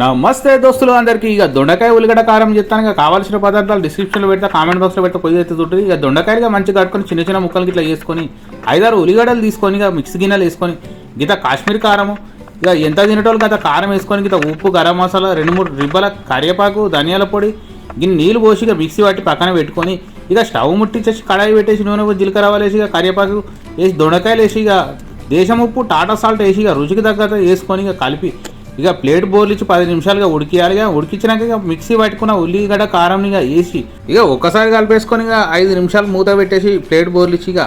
నమస్తే దోస్తులు అందరికీ. ఇక దొండకాయ ఉల్లిగడ్డ కారం చెప్తాను. ఇక కావాల్సిన పదార్థాలు డిస్క్రిప్షన్లో పెడతా కామెంట్ బాక్స్లో పెడతా పొయ్యి అయితే ఉంటుంది ఇక దొండకాయలుగా మంచిగా కట్టుకొని చిన్న చిన్న ముక్కలు ఇట్లా వేసుకొని ఐదారు ఉల్లిగడ్డలు తీసుకొని ఇక మిక్సీ గిన్నెలు వేసుకొని గీత కాశ్మీర్ కారము ఇక ఎంత తినేటోళ్ళు గత కారం వేసుకొని గీత ఉప్పు గరం మసాలా రెండు మూడు రిబ్బల కరివేపాకు ధనియాల పొడి గిన్నె నీళ్ళు పోసి ఇక మిక్సీ వాటి పక్కన పెట్టుకొని ఇక స్టవ్ ముట్టించేసి కడాయి పెట్టేసి నూనె జీలకర్ర వేసి ఇక కరివేపాకు వేసి దొండకాయలు వేసి ఇక దేశం ఉప్పు టాటా సాల్ట్ వేసి ఇక రుచికి తగ్గట్టు వేసుకొని ఇక కలిపి ఇక ప్లేట్ బోర్లు ఇచ్చి పది నిమిషాలుగా ఉడికియాలి ఇక. ఉడికించినాక ఇక మిక్సీ పట్టుకున్న ఉల్లిగడ్డ కారం ఇక వేసి ఇక ఒక్కసారి కలిపేసుకొని ఇక ఐదు నిమిషాలు మూత పెట్టేసి ప్లేట్ బోర్లు ఇచ్చి ఇక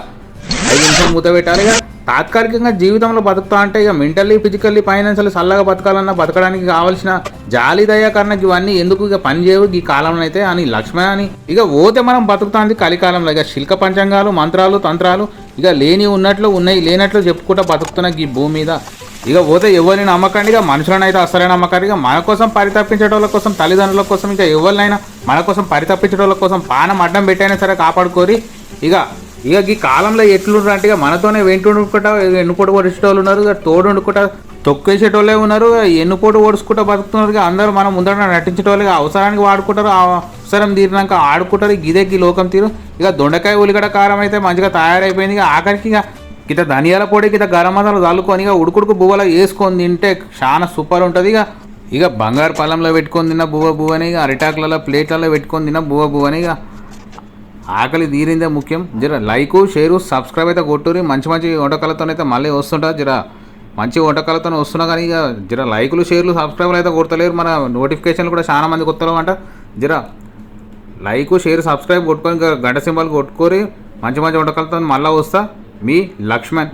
ఐదు నిమిషాలు మూత పెట్టాలి ఇక. తాత్కాలికంగా జీవితంలో బతుకుతా అంటే ఇక మెంటల్లీ ఫిజికల్లీ ఫైనాన్షియల్ చల్లగా బతకాలన్నా బతకడానికి కావాల్సిన జాలి దయ కన్నా ఇవన్నీ ఎందుకు ఇక పని చేయవు ఈ కాలంలో అయితే అని లక్ష్మణ అని. ఇక పోతే మనం బతుకుతాంది కలికాలంలో ఇక శిల్క పంచాంగాలు మంత్రాలు తంత్రాలు ఇక లేని ఉన్నట్లు ఉన్నాయి లేనట్లు చెప్పుకుంటా బతుకుతున్న ఈ భూమి మీద. ఇక పోతే ఎవరిని నమ్మకండి ఇక మనుషులను అయితే అసలే నమ్మకండి ఇక మన కోసం పరితపించేటోళ్ళ కోసం తల్లిదండ్రుల కోసం ఇంకా ఎవరినైనా మన కోసం పరితపించేటోళ్ళ కోసం పానం అడ్డం పెట్టైనా సరే కాపాడుకోరి. ఇక ఇక ఈ కాలంలో ఎట్లుంటారు అంటే ఇక మనతోనే వెంటుండుకుంటా ఎన్నుకోటు ఓడించేటోళ్ళు ఉన్నారు ఇక తోడు వండుకుంటా తొక్కేసేటోళ్ళే ఉన్నారు ఎన్నుకోటు ఓడుచుకుంటా బతుకుతున్నారు ఇక అందరూ మనం ముందర నటించేటోళ్ళు అవసరానికి వాడుకుంటారు అవసరం తీరినాక ఆడుకుంటారు ఇదే గీ లోకం తీరు. ఇక దొండకాయ ఉల్లిగడ్డ కారం అయితే మంచిగా తయారైపోయింది ఇక ఆఖరికి ఇక ఇక ధనియాల పొడి ఇక గరం మసాలా చల్లుకొని ఇక ఉడుకుడుకు బువ్వలో వేసుకొని తింటే చాలా సూపర్ ఉంటుంది. ఇక ఇక బంగారు పొలంలో పెట్టుకొని తిన్న బువ్వ బువ్వని ఇక అరిటాకులలో ప్లేట్లలో పెట్టుకొని తిన్న బువ్వ బువ్వని ఇక ఆకలి తీరిందే ముఖ్యం. జర లైకు షేరు సబ్స్క్రైబ్ అయితే కొట్టురి మంచి మంచి వంటకాలతోనైతే మళ్ళీ వస్తుంటా జర. మంచి వంటకాలతో వస్తున్నా కానీ ఇక జర లైకులు షేర్లు సబ్స్క్రైబ్లు అయితే కొడతలేరు. మన నోటిఫికేషన్లు కూడా చాలా మంది కొత్తలు అంట జర లైక్ షేర్ సబ్స్క్రైబ్ కొట్టుకొని ఇంకా గంట సింబల్ కొట్టుకొని మంచి మంచి వంటకాలతో మళ్ళీ వస్తా. మీ లక్ష్మణ్